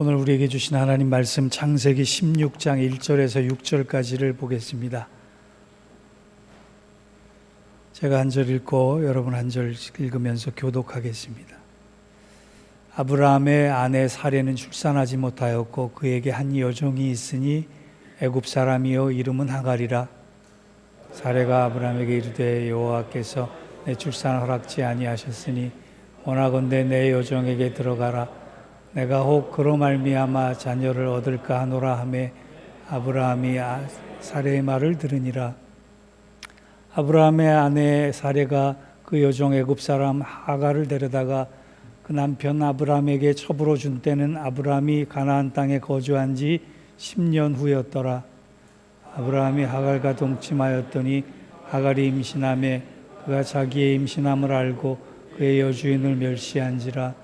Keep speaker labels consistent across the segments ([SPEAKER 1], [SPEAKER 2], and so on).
[SPEAKER 1] 오늘 우리에게 주신 하나님 말씀 창세기 16장 1절에서 6절까지를 보겠습니다. 제가 한 절 읽고 여러분 한 절 읽으면서 교독하겠습니다. 아브라함의 아내 사례는 출산하지 못하였고 그에게 한 여종이 있으니 애굽 사람이요 이름은 하갈이라 사례가 아브라함에게 이르되 여호와께서 내 출산 허락지 아니하셨으니 원하건대 내 여종에게 들어가라 내가 혹 그로 말미암아 자녀를 얻을까 하노라 하매 아브라함이 아- 사례의 말을 들으니라. 아브라함의 아내 사례가 그 여종 애굽 사람 하갈을 데려다가 그 남편 아브라함에게 첩으로 준 때는 아브라함이 가나안 땅에 거주한 지 10년 후였더라. 아브라함이 하갈과 동침하였더니 하갈이 임신함에 그가 자기의 임신함을 알고 그의 여주인을 멸시한지라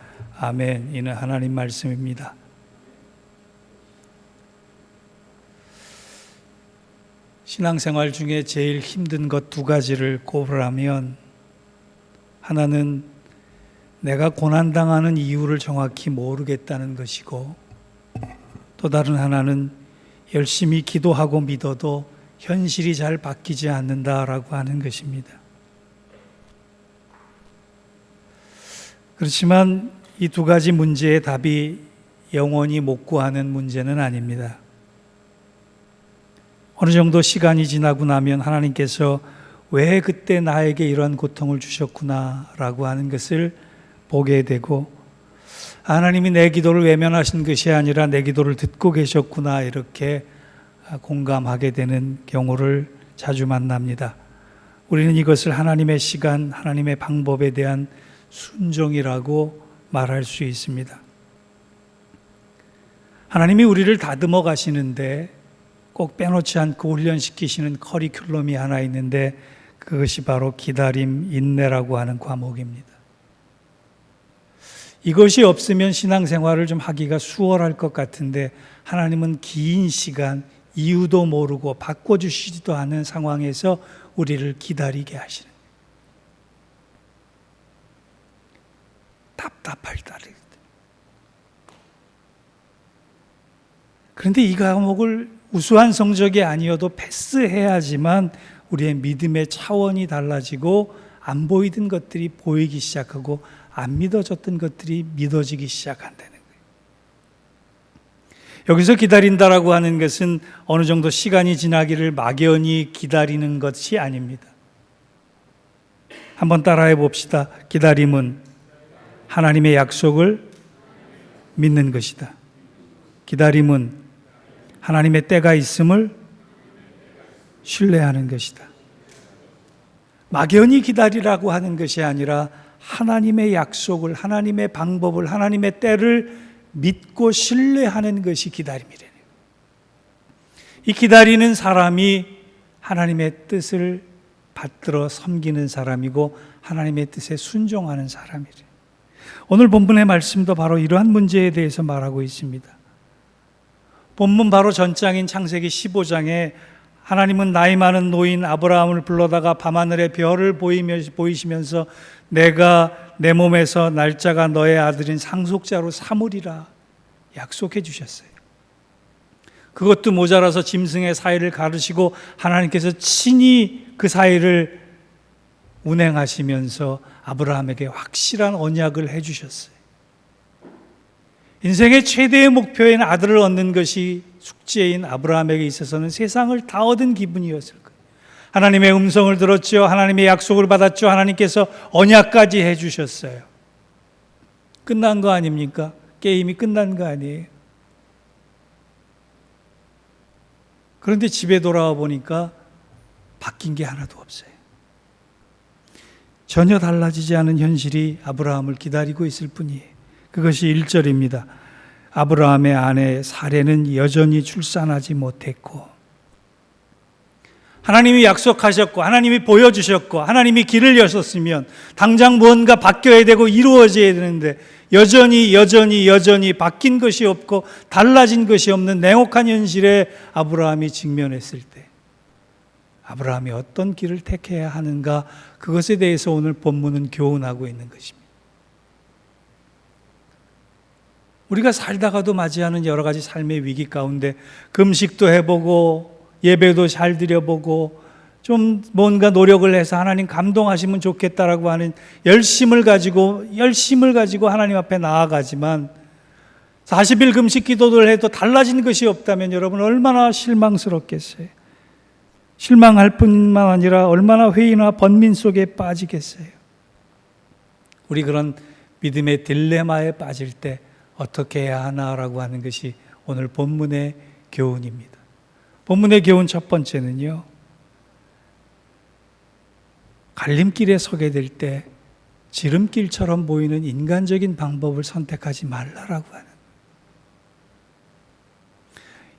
[SPEAKER 1] 아멘 이는 하나님 말씀입니다. 신앙생활 중에 제일 힘든 것 두 가지를 꼽으라면 하나는 내가 고난당하는 이유를 정확히 모르겠다는 것이고 또 다른 하나는 열심히 기도하고 믿어도 현실이 잘 바뀌지 않는다라고 하는 것입니다. 그렇지만 이 두 가지 문제의 답이 영원히 못 구하는 문제는 아닙니다. 어느 정도 시간이 지나고 나면 하나님께서 왜 그때 나에게 이런 고통을 주셨구나라고 하는 것을 보게 되고 하나님이 내 기도를 외면하신 것이 아니라 내 기도를 듣고 계셨구나 이렇게 공감하게 되는 경우를 자주 만납니다. 우리는 이것을 하나님의 시간, 하나님의 방법에 대한 순종이라고 말할 수 있습니다. 하나님이 우리를 다듬어 가시는데 꼭 빼놓지 않고 훈련시키시는 커리큘럼이 하나 있는데 그것이 바로 기다림, 인내라고 하는 과목입니다. 이것이 없으면 신앙생활을 좀 하기가 수월할 것 같은데 하나님은 긴 시간 이유도 모르고 바꿔주시지도 않은 상황에서 우리를 기다리게 하시는 답답할 따르 그런데 이 과목을 우수한 성적이 아니어도 패스해야지만 우리의 믿음의 차원이 달라지고 안 보이던 것들이 보이기 시작하고 안 믿어졌던 것들이 믿어지기 시작한다는 거예요. 여기서 기다린다라고 하는 것은 어느 정도 시간이 지나기를 막연히 기다리는 것이 아닙니다. 한번 따라해 봅시다. 기다림은 하나님의 약속을 믿는 것이다. 기다림은 하나님의 때가 있음을 신뢰하는 것이다. 막연히 기다리라고 하는 것이 아니라 하나님의 약속을, 하나님의 방법을, 하나님의 때를 믿고 신뢰하는 것이 기다림이래요. 이 기다리는 사람이 하나님의 뜻을 받들어 섬기는 사람이고 하나님의 뜻에 순종하는 사람이래요. 오늘 본문의 말씀도 바로 이러한 문제에 대해서 말하고 있습니다. 본문 바로 전장인 창세기 15장에 하나님은 나이 많은 노인 아브라함을 불러다가 밤하늘의 별을 보이시면서 내가 내 몸에서 날짜가 너의 아들인 상속자로 삼으리라 약속해 주셨어요. 그것도 모자라서 짐승의 사이를 가르시고 하나님께서 친히 그 사이를 운행하시면서 아브라함에게 확실한 언약을 해 주셨어요. 인생의 최대의 목표인 아들을 얻는 것이 숙제인 아브라함에게 있어서는 세상을 다 얻은 기분이었을 거예요. 하나님의 음성을 들었죠. 하나님의 약속을 받았죠. 하나님께서 언약까지 해 주셨어요. 끝난 거 아닙니까? 게임이 끝난 거 아니에요. 그런데 집에 돌아와 보니까 바뀐 게 하나도 없어요. 전혀 달라지지 않은 현실이 아브라함을 기다리고 있을 뿐이에요. 그것이 1절입니다. 아브라함의 아내 사례는 여전히 출산하지 못했고 하나님이 약속하셨고 하나님이 보여주셨고 하나님이 길을 여셨으면 당장 무언가 바뀌어야 되고 이루어져야 되는데 여전히 여전히 여전히 바뀐 것이 없고 달라진 것이 없는 냉혹한 현실에 아브라함이 직면했을 때 아브라함이 어떤 길을 택해야 하는가 그것에 대해서 오늘 본문은 교훈하고 있는 것입니다. 우리가 살다가도 맞이하는 여러 가지 삶의 위기 가운데 금식도 해보고 예배도 잘 드려보고 좀 뭔가 노력을 해서 하나님 감동하시면 좋겠다라고 하는 열심을 가지고 열심을 가지고 하나님 앞에 나아가지만 40일 금식 기도를 해도 달라진 것이 없다면 여러분 얼마나 실망스럽겠어요. 실망할 뿐만 아니라 얼마나 회의나 번민 속에 빠지겠어요. 우리 그런 믿음의 딜레마에 빠질 때 어떻게 해야 하나라고 하는 것이 오늘 본문의 교훈입니다. 본문의 교훈 첫 번째는요. 갈림길에 서게 될 때 지름길처럼 보이는 인간적인 방법을 선택하지 말라라고 하는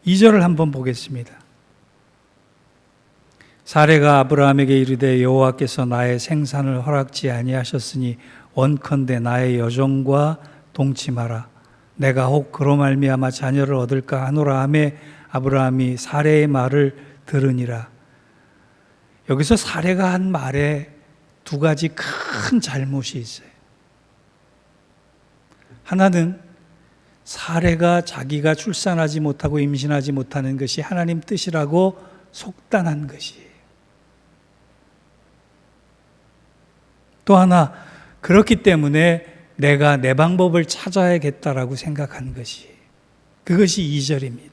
[SPEAKER 1] 2절을 한번 보겠습니다. 사례가 아브라함에게 이르되 여호와께서 나의 생산을 허락지 아니하셨으니 원컨대 나의 여종과 동침하라 내가 혹 그로 말미암아 자녀를 얻을까 하노라 하매 아브라함이 사례의 말을 들으니라 여기서 사례가 한 말에 두 가지 큰 잘못이 있어요. 하나는 사례가 자기가 출산하지 못하고 임신하지 못하는 것이 하나님 뜻이라고 속단한 것이에요. 또 하나 그렇기 때문에 내가 내 방법을 찾아야겠다라고 생각한 것이 그것이 2절입니다.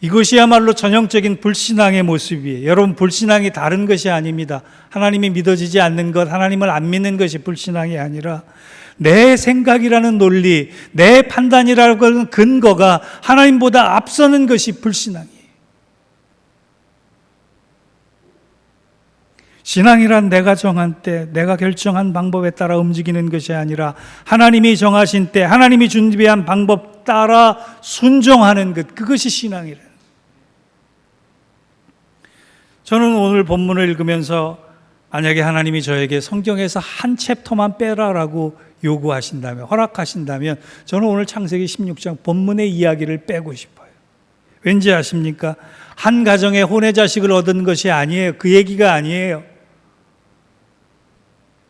[SPEAKER 1] 이것이야말로 전형적인 불신앙의 모습이에요. 여러분, 불신앙이 다른 것이 아닙니다. 하나님이 믿어지지 않는 것, 하나님을 안 믿는 것이 불신앙이 아니라 내 생각이라는 논리, 내 판단이라고 하는 근거가 하나님보다 앞서는 것이 불신앙이에요. 신앙이란 내가 정한 때, 내가 결정한 방법에 따라 움직이는 것이 아니라 하나님이 정하신 때, 하나님이 준비한 방법 따라 순종하는 것, 그것이 신앙이라. 저는 오늘 본문을 읽으면서 만약에 하나님이 저에게 성경에서 한 챕터만 빼라라고 요구하신다면, 허락하신다면, 저는 오늘 창세기 16장 본문의 이야기를 빼고 싶어요. 왠지 아십니까? 한 가정에 혼의 자식을 얻은 것이 아니에요. 그 얘기가 아니에요.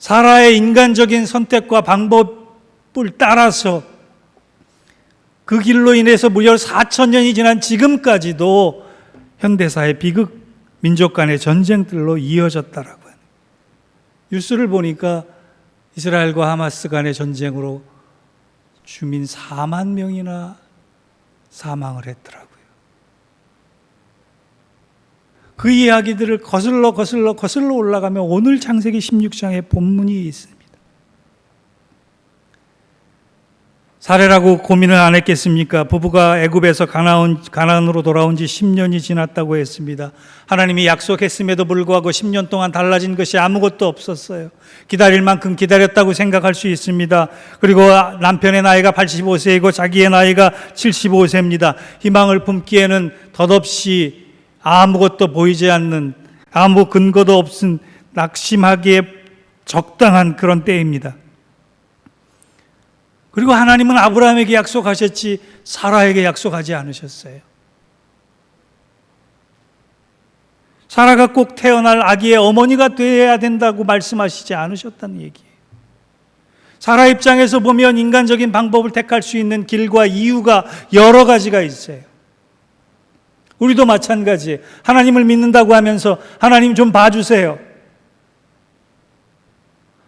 [SPEAKER 1] 사라의 인간적인 선택과 방법을 따라서 그 길로 인해서 무려 4천 년이 지난 지금까지도 현대사의 비극 민족 간의 전쟁들로 이어졌다라고 하는 뉴스를 보니까 이스라엘과 하마스 간의 전쟁으로 주민 4만 명이나 사망을 했더라고요. 그 이야기들을 거슬러 거슬러 거슬러 올라가면 오늘 창세기 16장에 본문이 있습니다. 사례라고 고민을 안 했겠습니까? 부부가 애굽에서 가나안, 가나안으로 돌아온 지 10년이 지났다고 했습니다. 하나님이 약속했음에도 불구하고 10년 동안 달라진 것이 아무것도 없었어요. 기다릴 만큼 기다렸다고 생각할 수 있습니다. 그리고 남편의 나이가 85세이고 자기의 나이가 75세입니다. 희망을 품기에는 덧없이 아무것도 보이지 않는 아무 근거도 없은 낙심하기에 적당한 그런 때입니다. 그리고 하나님은 아브라함에게 약속하셨지 사라에게 약속하지 않으셨어요. 사라가 꼭 태어날 아기의 어머니가 되어야 된다고 말씀하시지 않으셨다는 얘기예요. 사라 입장에서 보면 인간적인 방법을 택할 수 있는 길과 이유가 여러 가지가 있어요. 우리도 마찬가지예요. 하나님을 믿는다고 하면서 하나님 좀 봐주세요.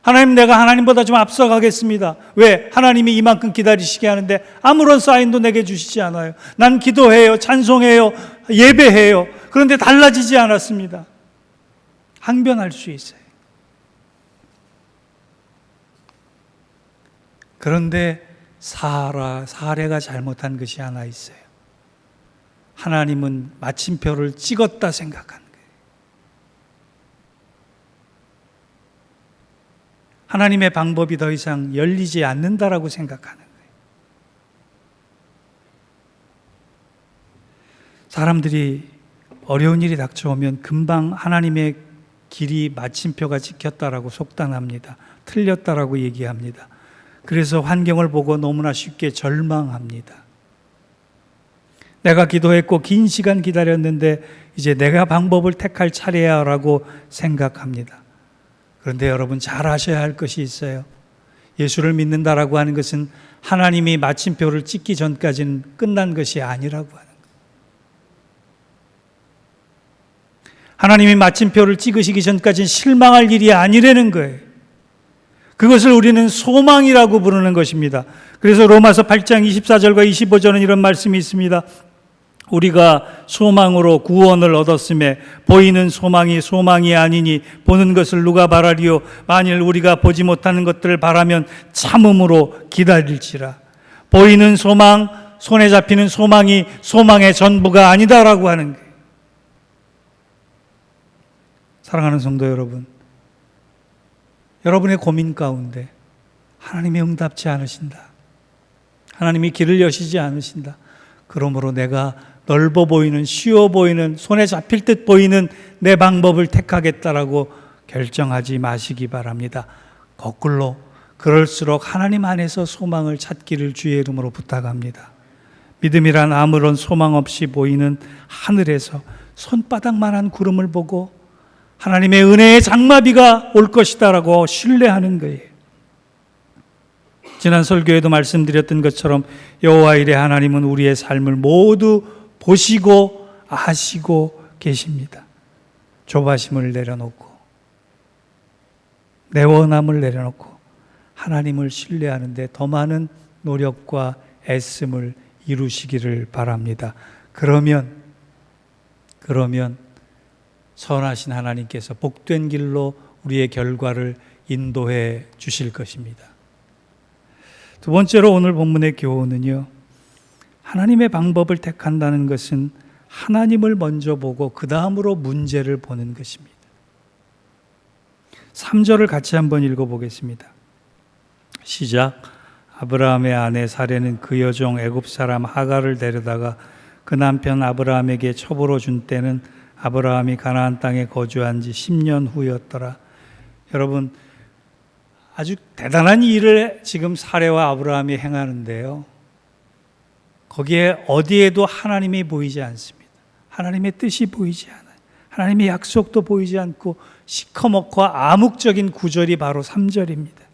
[SPEAKER 1] 하나님 내가 하나님보다 좀 앞서가겠습니다. 왜? 하나님이 이만큼 기다리시게 하는데 아무런 사인도 내게 주시지 않아요. 난 기도해요. 찬송해요. 예배해요. 그런데 달라지지 않았습니다. 항변할 수 있어요. 그런데 사라, 사례가 잘못한 것이 하나 있어요. 하나님은 마침표를 찍었다 생각한 거예요. 하나님의 방법이 더 이상 열리지 않는다라고 생각하는 거예요. 사람들이 어려운 일이 닥쳐오면 금방 하나님의 길이 마침표가 찍혔다라고 속단합니다. 틀렸다라고 얘기합니다. 그래서 환경을 보고 너무나 쉽게 절망합니다. 내가 기도했고 긴 시간 기다렸는데 이제 내가 방법을 택할 차례야라고 생각합니다. 그런데 여러분 잘 아셔야 할 것이 있어요. 예수를 믿는다라고 하는 것은 하나님이 마침표를 찍기 전까지는 끝난 것이 아니라고 하는 거예요. 하나님이 마침표를 찍으시기 전까지는 실망할 일이 아니라는 거예요. 그것을 우리는 소망이라고 부르는 것입니다. 그래서 로마서 8장 24절과 25절은 이런 말씀이 있습니다. 우리가 소망으로 구원을 얻었음에 보이는 소망이 소망이 아니니 보는 것을 누가 바라리요 만일 우리가 보지 못하는 것들을 바라면 참음으로 기다릴지라 보이는 소망 손에 잡히는 소망이 소망의 전부가 아니다라고 하는 거예요. 사랑하는 성도 여러분 여러분의 고민 가운데 하나님이 응답지 않으신다. 하나님이 길을 여시지 않으신다. 그러므로 내가 넓어 보이는 쉬워 보이는 손에 잡힐 듯 보이는 내 방법을 택하겠다라고 결정하지 마시기 바랍니다. 거꾸로 그럴수록 하나님 안에서 소망을 찾기를 주의 이름으로 부탁합니다. 믿음이란 아무런 소망 없이 보이는 하늘에서 손바닥만한 구름을 보고 하나님의 은혜의 장마비가 올 것이다라고 신뢰하는 거예요. 지난 설교에도 말씀드렸던 것처럼 여호와 일의 하나님은 우리의 삶을 모두 보시고 아시고 계십니다. 조바심을 내려놓고 내 원함을 내려놓고 하나님을 신뢰하는데 더 많은 노력과 애씀을 이루시기를 바랍니다. 그러면 그러면 선하신 하나님께서 복된 길로 우리의 결과를 인도해 주실 것입니다. 두 번째로 오늘 본문의 교훈은요. 하나님의 방법을 택한다는 것은 하나님을 먼저 보고 그 다음으로 문제를 보는 것입니다. 3절을 같이 한번 읽어 보겠습니다. 시작. 아브라함의 아내 사례는 그 여종 애굽 사람 하가를 데려다가 그 남편 아브라함에게 첩으로 준 때는 아브라함이 가나안 땅에 거주한 지 10년 후였더라. 여러분 아주 대단한 일을 지금 사례와 아브라함이 행하는데요. 거기에 어디에도 하나님이 보이지 않습니다. 하나님의 뜻이 보이지 않아요. 하나님의 약속도 보이지 않고 시커멓고 암묵적인 구절이 바로 3절입니다.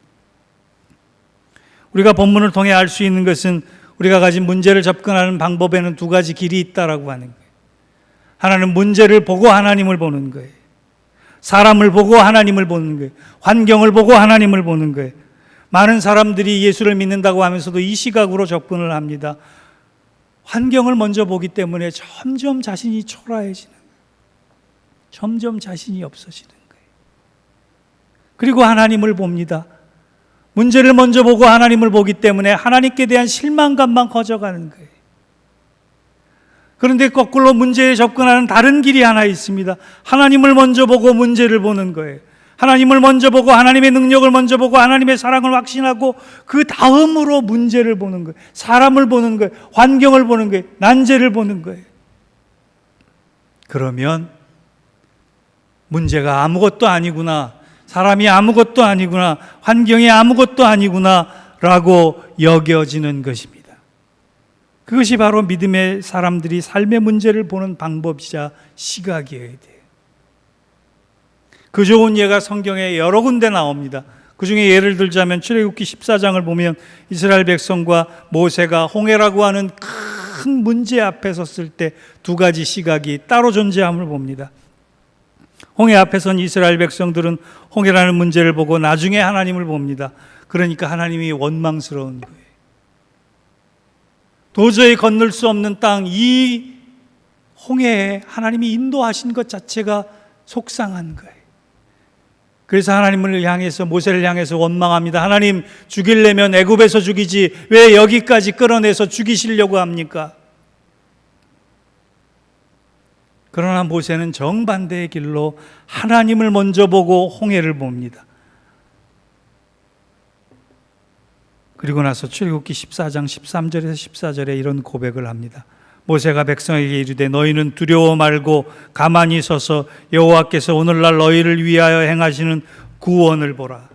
[SPEAKER 1] 우리가 본문을 통해 알 수 있는 것은 우리가 가진 문제를 접근하는 방법에는 두 가지 길이 있다라고 하는 거예요. 하나는 문제를 보고 하나님을 보는 거예요. 사람을 보고 하나님을 보는 거예요. 환경을 보고 하나님을 보는 거예요. 많은 사람들이 예수를 믿는다고 하면서도 이 시각으로 접근을 합니다. 환경을 먼저 보기 때문에 점점 자신이 초라해지는 거예요. 점점 자신이 없어지는 거예요. 그리고 하나님을 봅니다. 문제를 먼저 보고 하나님을 보기 때문에 하나님께 대한 실망감만 커져가는 거예요. 그런데 거꾸로 문제에 접근하는 다른 길이 하나 있습니다. 하나님을 먼저 보고 문제를 보는 거예요. 하나님을 먼저 보고 하나님의 능력을 먼저 보고 하나님의 사랑을 확신하고 그 다음으로 문제를 보는 거예요. 사람을 보는 거예요. 환경을 보는 거예요. 난제를 보는 거예요. 그러면 문제가 아무것도 아니구나. 사람이 아무것도 아니구나. 환경이 아무것도 아니구나. 라고 여겨지는 것입니다. 그것이 바로 믿음의 사람들이 삶의 문제를 보는 방법이자 시각이어야 돼요. 그 좋은 예가 성경에 여러 군데 나옵니다. 그 중에 예를 들자면 출애굽기 14장을 보면 이스라엘 백성과 모세가 홍해라고 하는 큰 문제 앞에 섰을 때 두 가지 시각이 따로 존재함을 봅니다. 홍해 앞에 선 이스라엘 백성들은 홍해라는 문제를 보고 나중에 하나님을 봅니다. 그러니까 하나님이 원망스러운 거예요. 도저히 건널 수 없는 땅, 이 홍해에 하나님이 인도하신 것 자체가 속상한 거예요. 그래서 하나님을 향해서 모세를 향해서 원망합니다. 하나님 죽이려면 애굽에서 죽이지 왜 여기까지 끌어내서 죽이시려고 합니까? 그러나 모세는 정반대의 길로 하나님을 먼저 보고 홍해를 봅니다. 그리고 나서 출애굽기 14장 13절에서 14절에 이런 고백을 합니다. 모세가 백성에게 이르되 너희는 두려워 말고 가만히 서서 여호와께서 오늘날 너희를 위하여 행하시는 구원을 보라.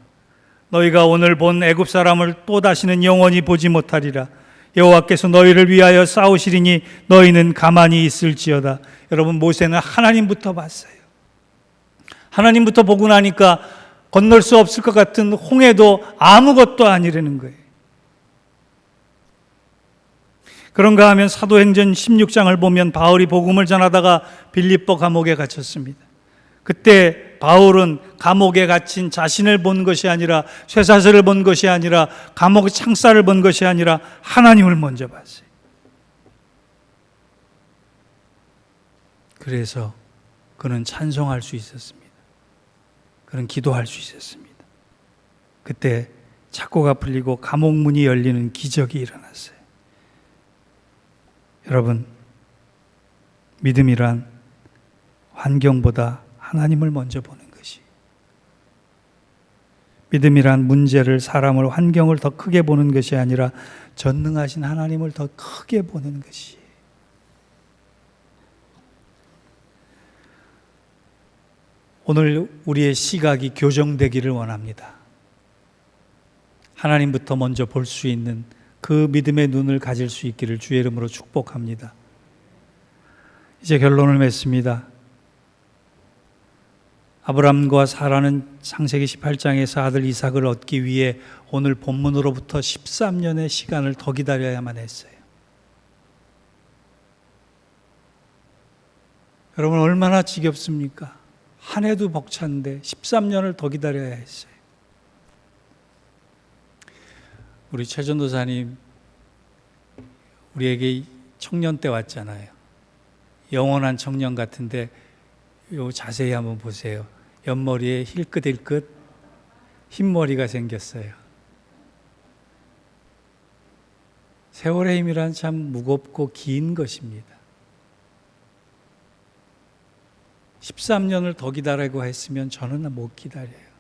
[SPEAKER 1] 너희가 오늘 본 애굽 사람을 또 다시는 영원히 보지 못하리라. 여호와께서 너희를 위하여 싸우시리니 너희는 가만히 있을지어다. 여러분 모세는 하나님부터 봤어요. 하나님부터 보고 나니까 건널 수 없을 것 같은 홍해도 아무것도 아니라는 거예요. 그런가 하면 사도행전 16장을 보면 바울이 복음을 전하다가 빌립보 감옥에 갇혔습니다. 그때 바울은 감옥에 갇힌 자신을 본 것이 아니라 쇠사슬을 본 것이 아니라 감옥의 창살을 본 것이 아니라 하나님을 먼저 봤어요. 그래서 그는 찬송할 수 있었습니다. 그는 기도할 수 있었습니다. 그때 착고가 풀리고 감옥 문이 열리는 기적이 일어났어요. 여러분, 믿음이란 환경보다 하나님을 먼저 보는 것이. 믿음이란 문제를, 사람을, 환경을 더 크게 보는 것이 아니라 전능하신 하나님을 더 크게 보는 것이. 오늘 우리의 시각이 교정되기를 원합니다. 하나님부터 먼저 볼 수 있는 그 믿음의 눈을 가질 수 있기를 주의 이름으로 축복합니다. 이제 결론을 맺습니다. 아브람과 사라는 창세기 18장에서 아들 이삭을 얻기 위해 오늘 본문으로부터 13년의 시간을 더 기다려야만 했어요. 여러분 얼마나 지겹습니까? 한 해도 벅찬데 13년을 더 기다려야 했어요. 우리 최전도사님 우리에게 청년 때 왔잖아요. 영원한 청년 같은데 요 자세히 한번 보세요. 옆머리에 힐끗힐끗 흰머리가 생겼어요. 세월의 힘이란 참 무겁고 긴 것입니다. 13년을 더 기다리고 했으면 저는 못 기다려요.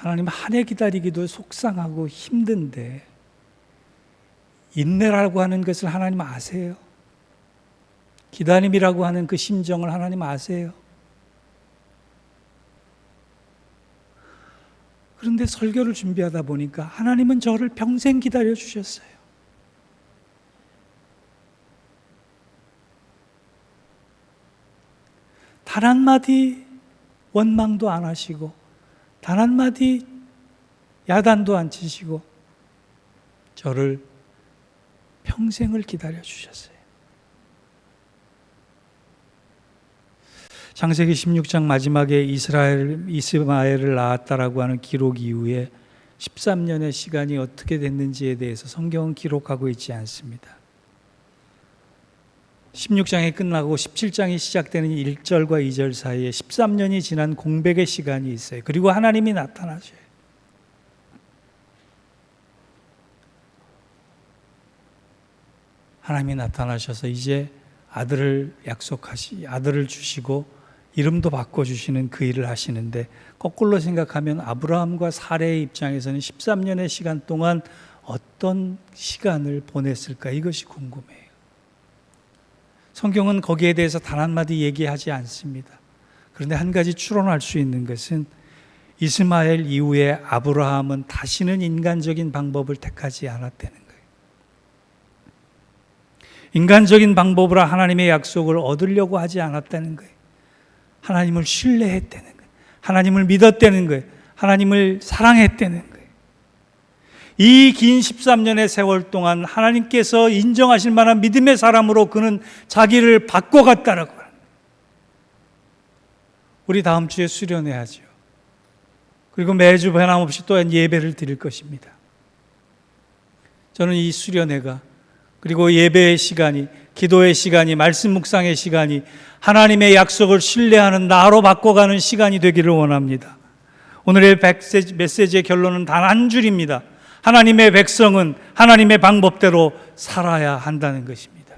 [SPEAKER 1] 하나님 한 해 기다리기도 속상하고 힘든데 인내라고 하는 것을 하나님 아세요? 기다림이라고 하는 그 심정을 하나님 아세요? 그런데 설교를 준비하다 보니까 하나님은 저를 평생 기다려 주셨어요. 단 한마디 원망도 안 하시고, 단 한마디 야단도 안 치시고, 저를 평생을 기다려 주셨어요. 창세기 16장 마지막에 이스라엘 이스마엘을 낳았다라고 하는 기록 이후에 13년의 시간이 어떻게 됐는지에 대해서 성경은 기록하고 있지 않습니다. 16장이 끝나고 17장이 시작되는 1절과 2절 사이에 13년이 지난 공백의 시간이 있어요. 그리고 하나님이 나타나셔요. 하나님이 나타나셔서 이제 아들을 약속하시, 아들을 주시고 이름도 바꿔주시는 그 일을 하시는데 거꾸로 생각하면 아브라함과 사례의 입장에서는 13년의 시간 동안 어떤 시간을 보냈을까 이것이 궁금해요. 성경은 거기에 대해서 단 한마디 얘기하지 않습니다. 그런데 한 가지 추론할 수 있는 것은 이스마엘 이후에 아브라함은 다시는 인간적인 방법을 택하지 않았다는 거예요. 인간적인 방법으로 하나님의 약속을 얻으려고 하지 않았다는 거예요. 하나님을 신뢰했다는 거예요. 하나님을 믿었다는 거예요. 하나님을 사랑했다는 거예요. 이 긴 13년의 세월 동안 하나님께서 인정하실 만한 믿음의 사람으로 그는 자기를 바꿔갔다라고 합니다. 우리 다음 주에 수련해야죠. 그리고 매주 변함없이 또한 예배를 드릴 것입니다. 저는 이 수련회가 그리고 예배의 시간이, 기도의 시간이, 말씀 묵상의 시간이 하나님의 약속을 신뢰하는 나로 바꿔가는 시간이 되기를 원합니다. 오늘의 메시지의 결론은 단 한 줄입니다. 하나님의 백성은 하나님의 방법대로 살아야 한다는 것입니다.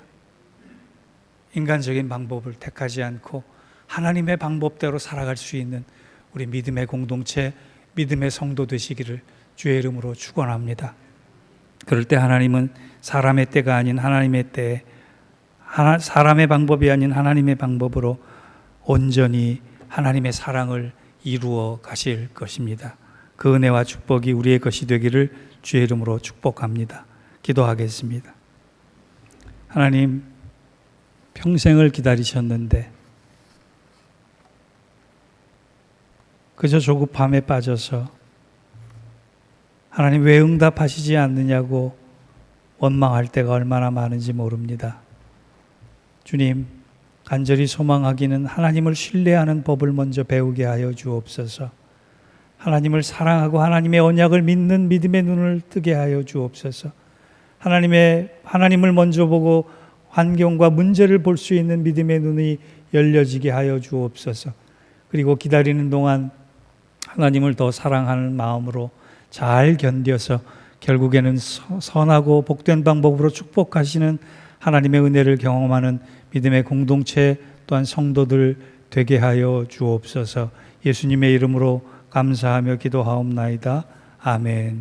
[SPEAKER 1] 인간적인 방법을 택하지 않고 하나님의 방법대로 살아갈 수 있는 우리 믿음의 공동체, 믿음의 성도 되시기를 주의 이름으로 축원합니다. 그럴 때 하나님은 사람의 때가 아닌 하나님의 때, 하나, 사람의 방법이 아닌 하나님의 방법으로 온전히 하나님의 사랑을 이루어 가실 것입니다. 그 은혜와 축복이 우리의 것이 되기를 주의 이름으로 축복합니다. 기도하겠습니다. 하나님, 평생을 기다리셨는데, 그저 조급함에 빠져서 하나님 왜 응답하시지 않느냐고 원망할 때가 얼마나 많은지 모릅니다. 주님, 간절히 소망하기는 하나님을 신뢰하는 법을 먼저 배우게 하여 주옵소서. 하나님을 사랑하고 하나님의 언약을 믿는 믿음의 눈을 뜨게 하여 주옵소서. 하나님의 하나님을 먼저 보고 환경과 문제를 볼 수 있는 믿음의 눈이 열려지게 하여 주옵소서. 그리고 기다리는 동안 하나님을 더 사랑하는 마음으로 잘 견뎌서 결국에는 서- 선하고 복된 방법으로 축복하시는 하나님의 은혜를 경험하는 믿음의 공동체 또한 성도들 되게 하여 주옵소서. 예수님의 이름으로 감사하며 기도하옵나이다. 아멘.